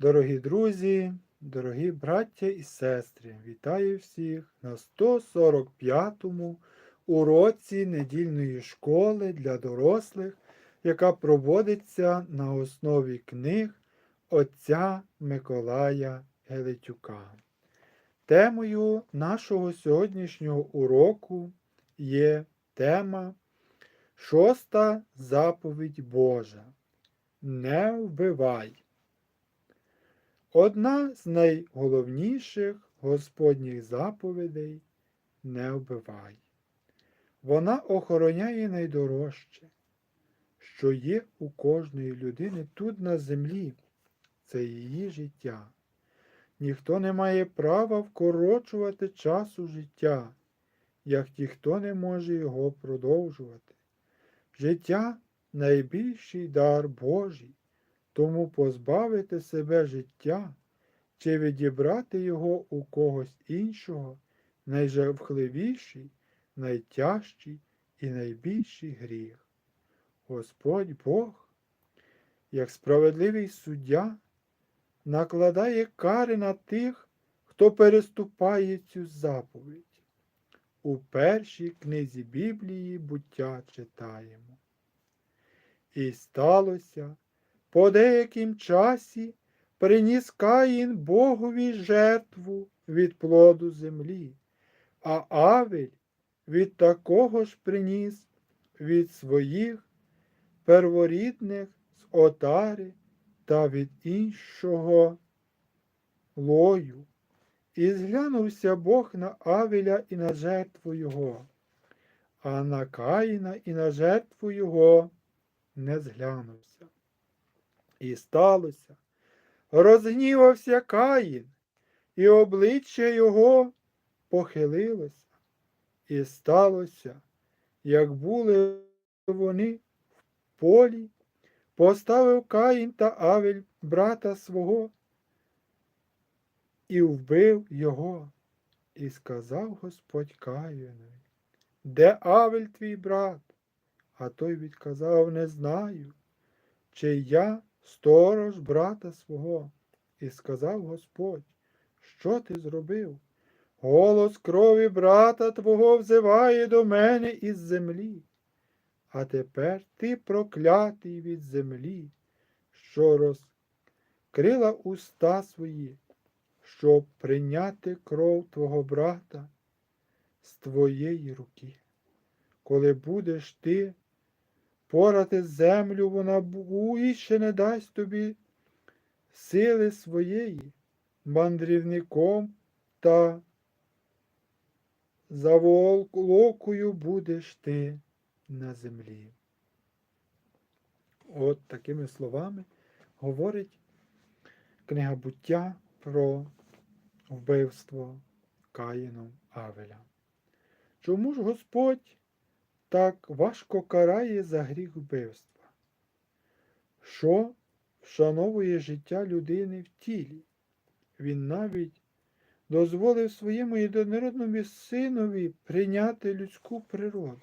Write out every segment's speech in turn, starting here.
Дорогі друзі, дорогі браття і сестри, вітаю всіх на 145-му уроці недільної школи для дорослих, яка проводиться на основі книг отця Миколая Гелетюка. Темою нашого сьогоднішнього уроку є тема Шоста заповідь Божа. Не вбивай. Одна з найголовніших Господніх заповідей не вбивай. Вона охороняє найдорожче, що є у кожної людини тут на землі, це її життя. Ніхто не має права вкорочувати часу життя, як ніхто не може його продовжувати. Життя найбільший дар Божий. Тому позбавити себе життя чи відібрати його у когось іншого найжахливіший, найтяжчий і найбільший гріх. Господь Бог, як справедливий суддя, накладає кари на тих, хто переступає цю заповідь. У першій книзі Біблії буття читаємо. І сталося. По деяким часі приніс Каїн Богові жертву від плоду землі, а Авель від такого ж приніс від своїх перворідних з отари та від іншого лою. І зглянувся Бог на Авеля і на жертву його, а на Каїна і на жертву його не зглянувся. І сталося, розгнівався Каїн, і обличчя його похилилося. І сталося, як були вони в полі, поставив Каїн та Авель брата свого і вбив його. І сказав Господь Каїнові, де Авель твій брат? А той відказав, не знаю, чи я сторож брата свого. І сказав Господь, що ти зробив? Голос крові брата твого взиває до мене із землі. А тепер ти проклятий від землі, що розкрила уста свої, щоб прийняти кров твого брата з твоєї руки. Коли будеш ти порати землю, вона більше не дасть тобі сили своєї, мандрівником та заволокою будеш ти на землі. От такими словами говорить книга буття про вбивство Каїном Авеля. Чому ж Господь так важко карає за гріх вбивства, що вшановує життя людини в тілі. Він навіть дозволив своєму єдинородному синові прийняти людську природу.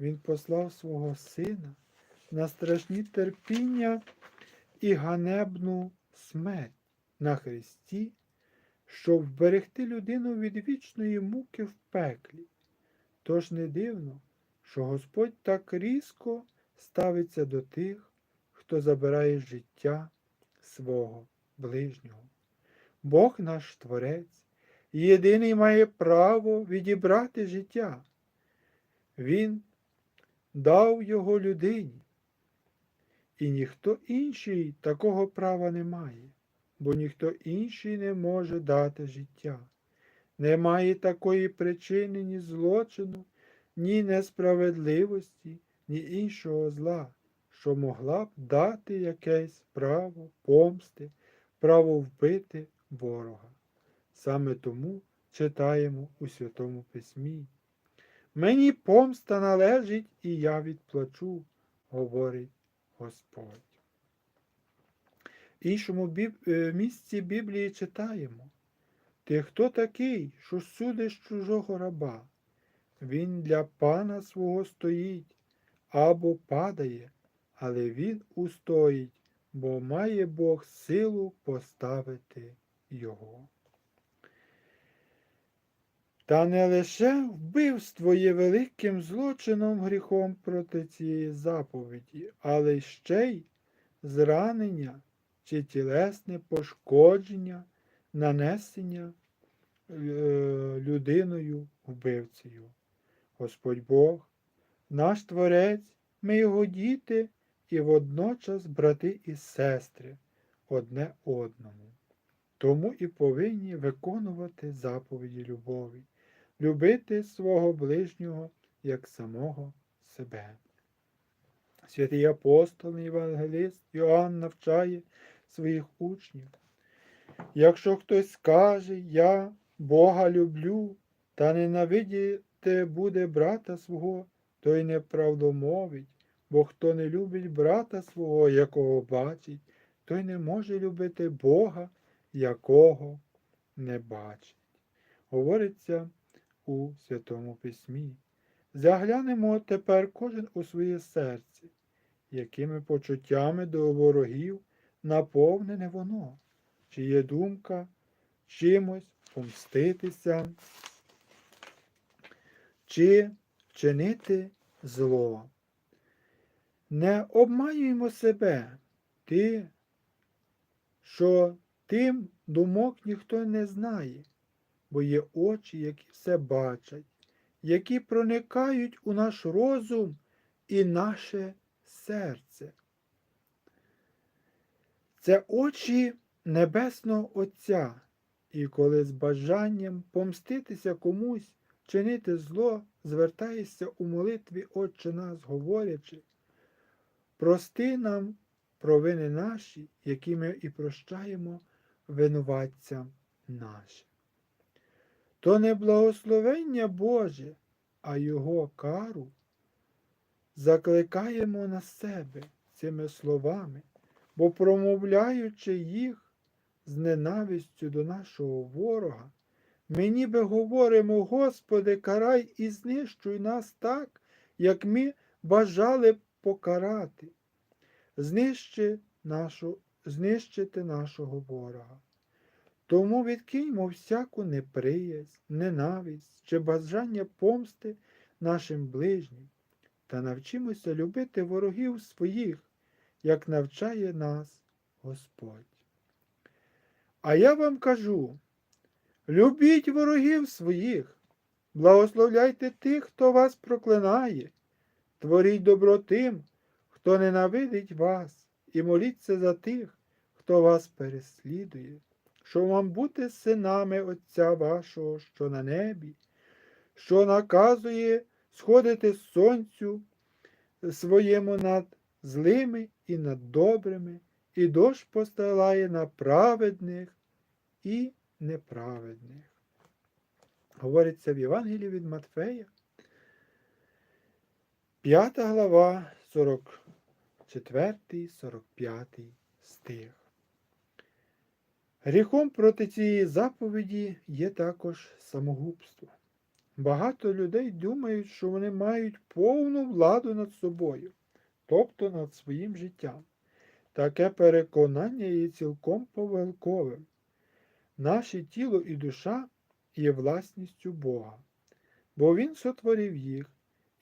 Він послав свого сина на страшні терпіння і ганебну смерть на Христі, щоб вберегти людину від вічної муки в пеклі. Тож не дивно, що Господь так різко ставиться до тих, хто забирає життя свого ближнього. Бог наш Творець, єдиний має право відібрати життя. Він дав його людині, і ніхто інший такого права не має, бо ніхто інший не може дати життя. Немає такої причини ні злочину, ні несправедливості, ні іншого зла, що могла б дати якесь право помсти, право вбити ворога. Саме тому читаємо у Святому Письмі. Мені помста належить, і я відплачу, говорить Господь. В іншому е, місці Біблії читаємо. Ти хто такий, що судиш чужого раба? Він для пана свого стоїть або падає, але він устоїть, бо має Бог силу поставити його. Та не лише вбивство є великим злочином гріхом проти цієї заповіді, але ще й зранення чи тілесне пошкодження, нанесення е, людиною вбивцею. Господь Бог, наш Творець, ми його діти і водночас брати і сестри одне одному. Тому і повинні виконувати заповіді любові, любити свого ближнього як самого себе. Святий апостол і Євангеліст Йоанн навчає своїх учнів. Якщо хтось скаже, я Бога люблю, та ненавидіти буде брата свого, той неправдомовить, бо хто не любить брата свого, якого бачить, той не може любити Бога, якого не бачить. Говориться у Святому Письмі. Заглянемо тепер кожен у своє серце, якими почуттями до ворогів наповнене воно, чи є думка чимось помститися, чи чинити зло. Не обманюємо себе, ти, що тим думок ніхто не знає, бо є очі, які все бачать, які проникають у наш розум і наше серце. Це очі Небесного Отця, і коли з бажанням помститися комусь, чинити зло, звертаєшся у молитві Отче нас, говорячи, прости нам провини наші, які ми і прощаємо винуватцям нашим. То не благословення Боже, а Його кару закликаємо на себе цими словами, бо промовляючи їх з ненавистю до нашого ворога, ми ніби говоримо, Господи, карай і знищуй нас так, як ми бажали покарати, знищи нашу, знищити нашого ворога. Тому відкиньмо всяку неприязнь, ненависть чи бажання помсти нашим ближнім та навчимося любити ворогів своїх, як навчає нас Господь. А я вам кажу, любіть ворогів своїх, благословляйте тих, хто вас проклинає, творіть добро тим, хто ненавидить вас, і моліться за тих, хто вас переслідує, щоб вам бути синами Отця вашого, що на небі, що наказує сходити сонцю своєму над злими і над добрими, і дощ постилає на праведних і неправедних. Говориться в Євангелії від Матфея, 5 глава, 44-45 стих. Гріхом проти цієї заповіді є також самогубство. Багато людей думають, що вони мають повну владу над собою, тобто над своїм життям. Таке переконання є цілком помилковим. Наше тіло і душа є власністю Бога, бо Він сотворив їх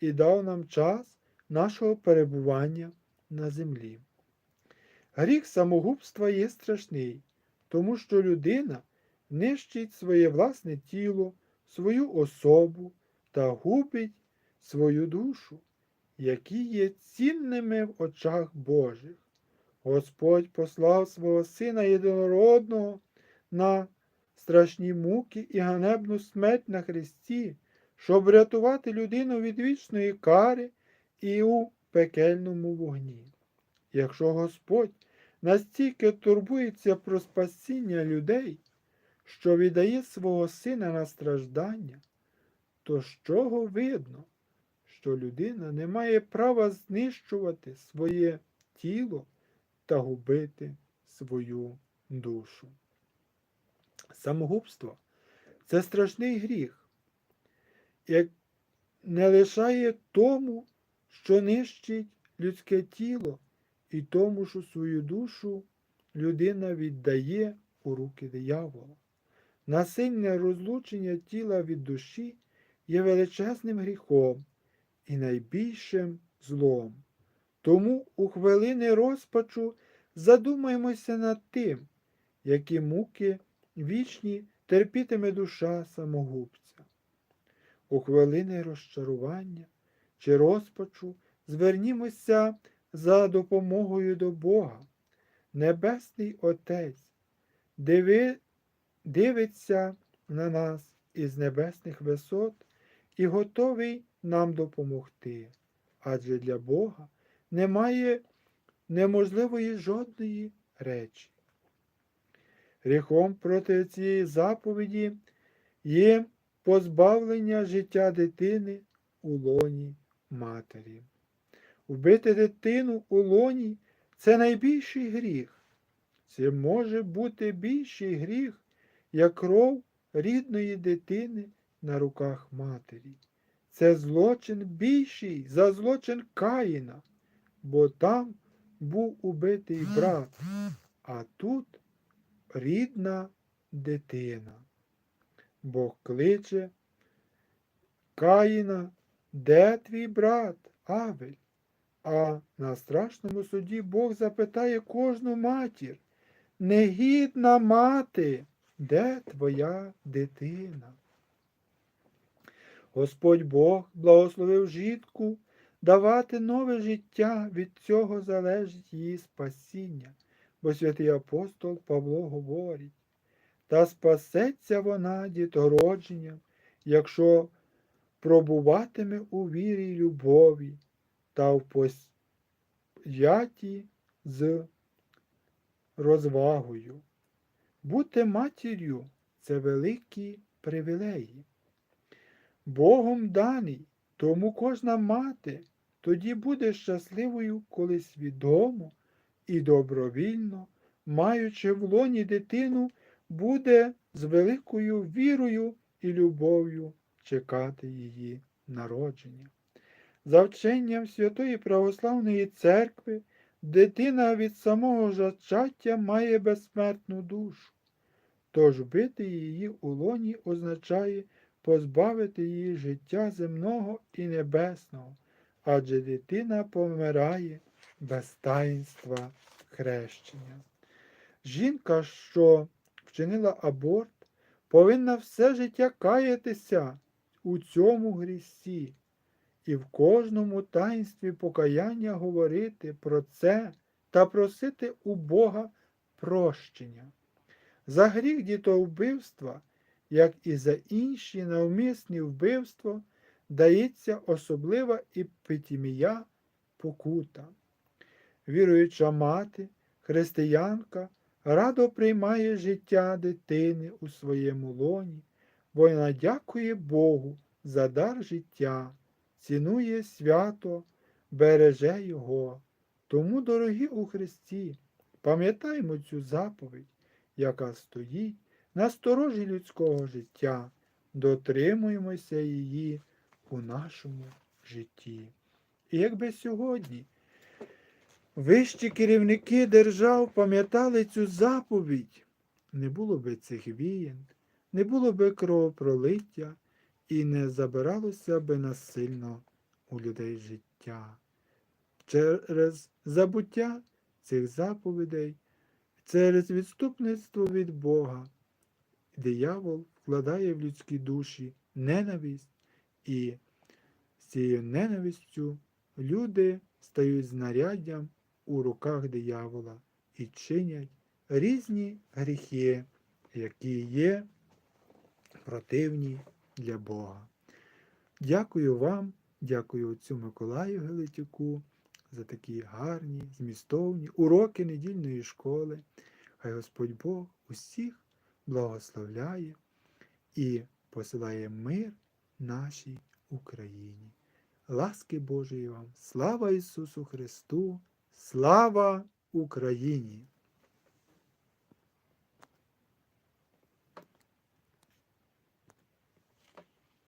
і дав нам час нашого перебування на землі. Гріх самогубства є страшний, тому що людина нищить своє власне тіло, свою особу та губить свою душу, які є цінними в очах Божих. Господь послав свого Сина єдинородного на страшні муки і ганебну смерть на Христі, щоб врятувати людину від вічної кари і у пекельному вогні. Якщо Господь настільки турбується про спасіння людей, що віддає свого сина на страждання, то з чого видно, що людина не має права знищувати своє тіло та губити свою душу. Самогубство це страшний гріх, як не лишає тому, що нищить людське тіло і тому, що свою душу людина віддає у руки диявола. Насильне розлучення тіла від душі є величезним гріхом і найбільшим злом. Тому у хвилини розпачу задумаємося над тим, які муки вічні терпітиме душа самогубця. У хвилини розчарування чи розпачу звернімося за допомогою до Бога. Небесний Отець диви, дивиться на нас із небесних висот і готовий нам допомогти. Адже для Бога немає неможливої жодної речі. Гріхом проти цієї заповіді є позбавлення життя дитини у лоні матері. Вбити дитину у лоні це найбільший гріх. Це може бути більший гріх, як кров рідної дитини на руках матері. Це злочин більший за злочин Каїна, бо там був убитий брат, а тут рідна дитина. Бог кличе Каїна, де твій брат Авель? А на страшному суді Бог запитає кожну матір, негідна мати, де твоя дитина? Господь Бог благословив жінку давати нове життя, від цього залежить її спасіння, бо святий апостол Павло говорить, та спасеться вона дітородженням, якщо пробуватиме у вірі й любові та в посяті з розвагою. Бути матір'ю це великі привілеї. Богом даний, тому кожна мати тоді буде щасливою, коли свідомо і добровільно, маючи в лоні дитину, буде з великою вірою і любов'ю чекати її народження. За вченням Святої Православної Церкви, дитина від самого зачаття має безсмертну душу, тож бити її у лоні означає позбавити її життя земного і небесного, адже дитина помирає без таїнства хрещення. Жінка, що вчинила аборт, повинна все життя каятися у цьому грісі і в кожному таїнстві покаяння говорити про це та просити у Бога прощення. За гріх дітовбивства, як і за інші навмисні вбивства, дається особлива епітемія покута. Віруюча мати, християнка, радо приймає життя дитини у своєму лоні, бо вона дякує Богу за дар життя, цінує свято, береже Його. Тому, дорогі у Христі, пам'ятаймо цю заповідь, яка стоїть на сторожі людського життя, дотримуємося її у нашому житті. І якби сьогодні вищі керівники держав пам'ятали цю заповідь, не було би цих вієн, не було би кровопролиття і не забиралося би насильно у людей життя. Через забуття цих заповідей, через відступництво від Бога, диявол вкладає в людські душі ненависть, і з цією ненавистю люди стають знаряддям у руках диявола і чинять різні гріхи, які є противні для Бога. Дякую вам, дякую отцю Миколаю Гелетюку за такі гарні, змістовні уроки недільної школи. Хай Господь Бог усіх благословляє і посилає мир нашій Україні. Ласки Божої вам! Слава Ісусу Христу! Слава Україні!